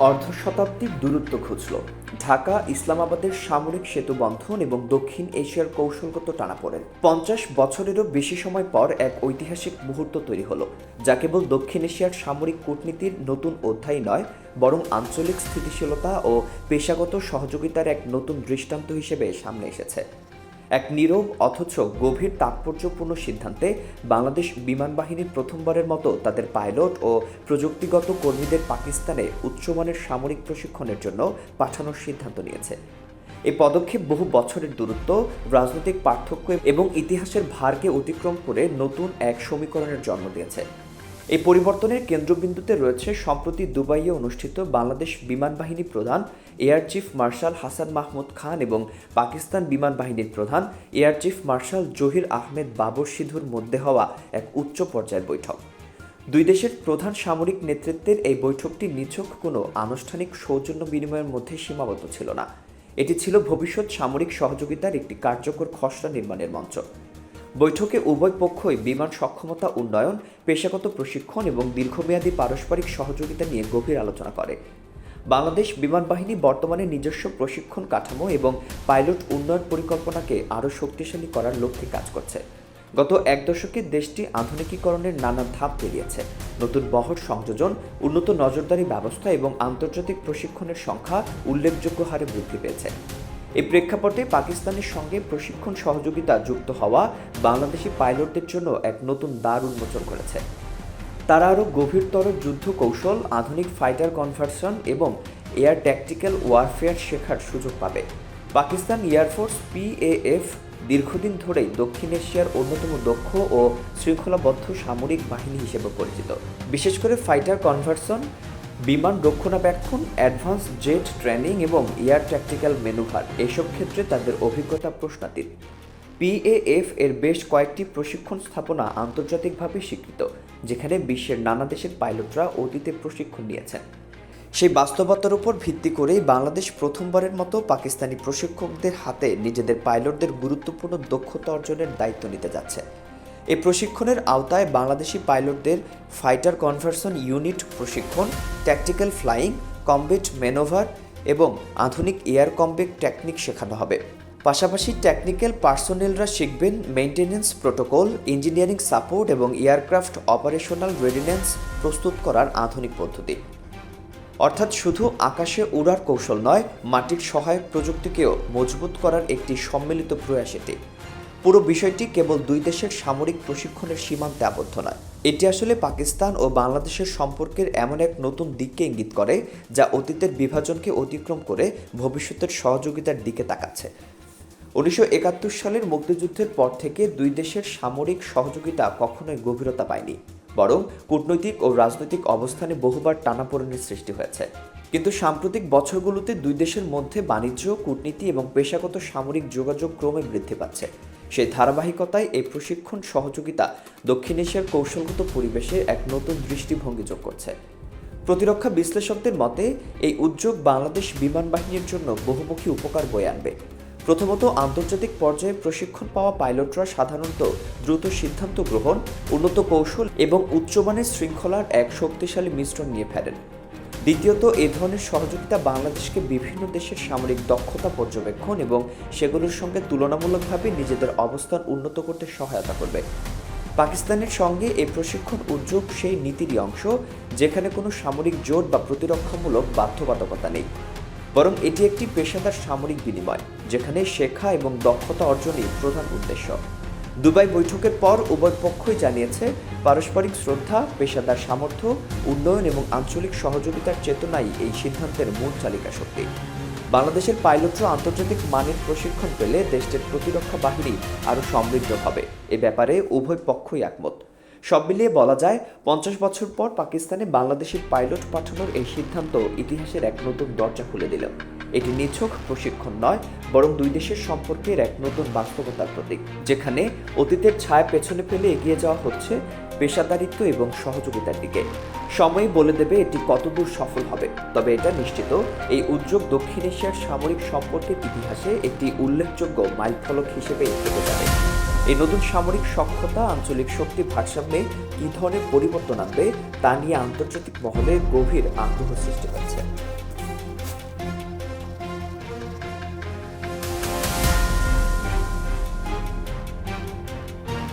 অর্ধ শতাব্দীর দূরত্ব খুঁজল। ঢাকা, ইসলামাবাদের সামরিক সেতু বন্ধন এবং দক্ষিণ এশিয়ার কৌশলগত টানাপোড়েন। পঞ্চাশ বছরেরও বেশি সময় পর এক ঐতিহাসিক মুহূর্ত তৈরি হলো, যা কেবল দক্ষিণ এশিয়ার সামরিক কূটনীতির নতুন অধ্যায় নয়, বরং আঞ্চলিক স্থিতিশীলতা ও পেশাগত সহযোগিতার এক নতুন দৃষ্টান্ত হিসেবে সামনে এসেছে। এক নীরব, অথচ গভীর তাৎপর্যপূর্ণ সিদ্ধান্তে বাংলাদেশ বিমান বাহিনীর প্রথমবারের মতো তাদের পাইলট ও প্রযুক্তিগত কর্মীদের পাকিস্তানে উচ্চমানের সামরিক প্রশিক্ষণের জন্য পাঠানোর সিদ্ধান্ত নিয়েছে। এই পদক্ষেপ বহু বছরের দূরত্ব, রাজনৈতিক পার্থক্য এবং ইতিহাসের ভারকে অতিক্রম করে নতুন এক সমীকরণের জন্ম দিয়েছে। এই পরিবর্তনের কেন্দ্রবিন্দুতে রয়েছে সম্প্রতি দুবাইয়ে অনুষ্ঠিত বাংলাদেশ বিমান বাহিনী প্রধান air chief marshal Hasan Mahmud Khan এবং পাকিস্তান বিমান বাহিনীর প্রধান air chief marshal Zahir Ahmed Babar সিধুর মধ্যে হওয়া এক উচ্চ পর্যায়ের বৈঠক। দুই দেশের প্রধান সামরিক নেতৃত্বের এই বৈঠকটি নিছক কোনো আনুষ্ঠানিক সৌজন্য বিনিময়ের মধ্যে সীমাবদ্ধ ছিল না। এটি ছিল ভবিষ্যৎ সামরিক সহযোগিতার একটি কার্যকর খসড়া নির্মাণের মঞ্চ। বৈঠকে উভয় পক্ষই বিমান সক্ষমতা উন্নয়ন, পেশাগত প্রশিক্ষণ এবং দীর্ঘমেয়াদী পারস্পরিক সহযোগিতা নিয়ে গভীর আলোচনা করে। বাংলাদেশ বিমান বাহিনী বর্তমানে নিজস্ব প্রশিক্ষণ কাঠামো এবং পাইলট উন্নয়ন পরিকল্পনাকে আরও শক্তিশালী করার লক্ষ্যে কাজ করছে। গত এক দশকে দেশটি আধুনিকীকরণের নানা ধাপ পেরিয়েছে। নতুন বহর সংযোজন, উন্নত নজরদারি ব্যবস্থা এবং আন্তর্জাতিক প্রশিক্ষণের সংখ্যা উল্লেখযোগ্য হারে বৃদ্ধি পেয়েছে। এই প্রেক্ষাপটে পাকিস্তানের সঙ্গে প্রশিক্ষণ সহযোগিতা যুক্ত হওয়া বাংলাদেশি পাইলটদের জন্য এক নতুন দ্বার উন্মোচন করেছে। তারা আরও গভীরতর যুদ্ধ কৌশল আধুনিক ফাইটার কনভার্সন এবং এয়ার ট্যাকটিক্যাল ওয়ারফেয়ার শেখার সুযোগ পাবে। পাকিস্তান এয়ারফোর্স পিএএফ দীর্ঘদিন ধরেই দক্ষিণ এশিয়ার অন্যতম দক্ষ ও শৃঙ্খলাবদ্ধ সামরিক বাহিনী হিসেবে পরিচিত। বিশেষ করে ফাইটার কনভার্সন বিমান রক্ষণাবেক্ষণ অ্যাডভান্স জেট ট্রেনিং এবং এয়ার ট্যাকটিক্যাল মেনুভার এসব ক্ষেত্রে তাদের অভিজ্ঞতা প্রশ্নাতীত। পিএএফ এর বেশ কয়েকটি প্রশিক্ষণ স্থাপনা আন্তর্জাতিকভাবে স্বীকৃত, যেখানে বিশ্বের নানা দেশের পাইলটরা অতীতে প্রশিক্ষণ নিয়েছেন। সেই বাস্তবতার উপর ভিত্তি করেই বাংলাদেশ প্রথমবারের মতো পাকিস্তানি প্রশিক্ষকদের হাতে নিজেদের পাইলটদের গুরুত্বপূর্ণ দক্ষতা অর্জনের দায়িত্ব নিতে যাচ্ছে। এই প্রশিক্ষণের আওতায় বাংলাদেশি পাইলটদের ফাইটার কনভার্সন ইউনিট প্রশিক্ষণ ট্যাকটিক্যাল ফ্লাইং কমবেট ম্যানোভার এবং আধুনিক এয়ার কমবেট টেকনিক শেখানো হবে। পাশাপাশি টেকনিক্যাল পার্সোনেলরা শিখবেন মেইনটেনেন্স প্রোটোকল ইঞ্জিনিয়ারিং সাপোর্ট এবং এয়ারক্রাফট অপারেশনাল রেডিনেন্স প্রস্তুত করার আধুনিক পদ্ধতি। অর্থাৎ শুধু আকাশে উড়ার কৌশল নয়, মাটির সহায়ক প্রযুক্তিকেও মজবুত করার একটি সম্মিলিত প্রয়াস এটি। পুরো বিষয়টি কেবল দুই দেশের সামরিক প্রশিক্ষণের সীমান্তে আবদ্ধ নয়। এটি আসলে পাকিস্তান ও বাংলাদেশের সম্পর্কের এমন এক নতুন দিককে ইঙ্গিত করে, যা অতীতের বিভাজনকে অতিক্রম করে ভবিষ্যতের সহযোগিতার দিকে তাকাচ্ছে। উনিশশো একাত্তর সালের মুক্তিযুদ্ধের পর থেকে দুই দেশের সামরিক সহযোগিতা কখনোই গভীরতা পায়নি, বরং কূটনৈতিক ও রাজনৈতিক অবস্থানে বহুবার টানাপোড়েনের সৃষ্টি হয়েছে। কিন্তু সাম্প্রতিক বছরগুলোতে দুই দেশের মধ্যে বাণিজ্য, কূটনীতি এবং পেশাগত সামরিক যোগাযোগ ক্রমে বৃদ্ধি পাচ্ছে। সেই ধারাবাহিকতায় এই প্রশিক্ষণ সহযোগিতা দক্ষিণ এশিয়ার কৌশলগত পরিবেশে এক নতুন দৃষ্টিভঙ্গি যোগ করছে। প্রতিরক্ষা বিশ্লেষকদের মতে, এই উদ্যোগ বাংলাদেশ বিমান বাহিনীর জন্য বহুমুখী উপকার বয়ে আনবে। প্রথমত, আন্তর্জাতিক পর্যায়ে প্রশিক্ষণ পাওয়া পাইলটরা সাধারণত দ্রুত সিদ্ধান্ত গ্রহণ, উন্নত কৌশল এবং উচ্চমানের শৃঙ্খলার এক শক্তিশালী মিশ্রণ নিয়ে ফেলেন দ্বিতীয়ত, এ ধরনের সহযোগিতা বাংলাদেশকে বিভিন্ন দেশের সামরিক দক্ষতা পর্যবেক্ষণ এবং সেগুলোর সঙ্গে তুলনামূলকভাবে নিজেদের অবস্থান উন্নত করতে সহায়তা করবে। পাকিস্তানের সঙ্গে এই প্রশিক্ষণ উদ্যোগ সেই নীতিরই অংশ, যেখানে কোনো সামরিক জোট বা প্রতিরক্ষামূলক বাধ্যবাধকতা নেই। বরং এটি একটি পেশাদার সামরিক বিনিময়, যেখানে শেখা এবং দক্ষতা অর্জনই প্রধান উদ্দেশ্য। দুবাই বৈঠকের পর উভয় পক্ষই জানিয়েছে, পারস্পরিক শ্রদ্ধা, পেশাদার সামর্থ্য, উন্নয়ন এবং আঞ্চলিক সহযোগিতার চেতনাই এই সিদ্ধান্তের মূল চালিকা শক্তি। বাংলাদেশের পাইলটরা আন্তর্জাতিক মানের প্রশিক্ষণ পেলে দেশটির প্রতিরক্ষা বাহিনী আরও সমৃদ্ধ হবে। এ ব্যাপারে উভয় পক্ষই একমত। সব মিলিয়ে বলা যায়, পঞ্চাশ বছর পর পাকিস্তানে বাংলাদেশের পাইলট পাঠানোর এই সিদ্ধান্ত ইতিহাসের এক নতুন দরজা খুলে দিল। এটি নিছক প্রশিক্ষণ নয়, বরং দুই দেশের সম্পর্কের এক নতুন বাস্তবতার প্রতীক, যেখানে অতীতের ছায়া পেছনে ফেলে এগিয়ে যাওয়া হচ্ছে পেশাদারিত্ব এবং সহযোগিতার দিকে। সময় বলে দেবে এটি কতদূর সফল হবে, তবে এটা নিশ্চিত, এই উদ্যোগ দক্ষিণ এশিয়ার সামরিক সম্পর্কের ইতিহাসে একটি উল্লেখযোগ্য মাইলফলক হিসেবে থেকে যাবে এই নতুন সামরিক সক্ষমতা, আঞ্চলিক শক্তি ভারসাম্যে কী ধরনের পরিবর্তন আনবে তা নিয়ে আন্তর্জাতিক মহলে গভীর আগ্রহ সৃষ্টি হয়েছে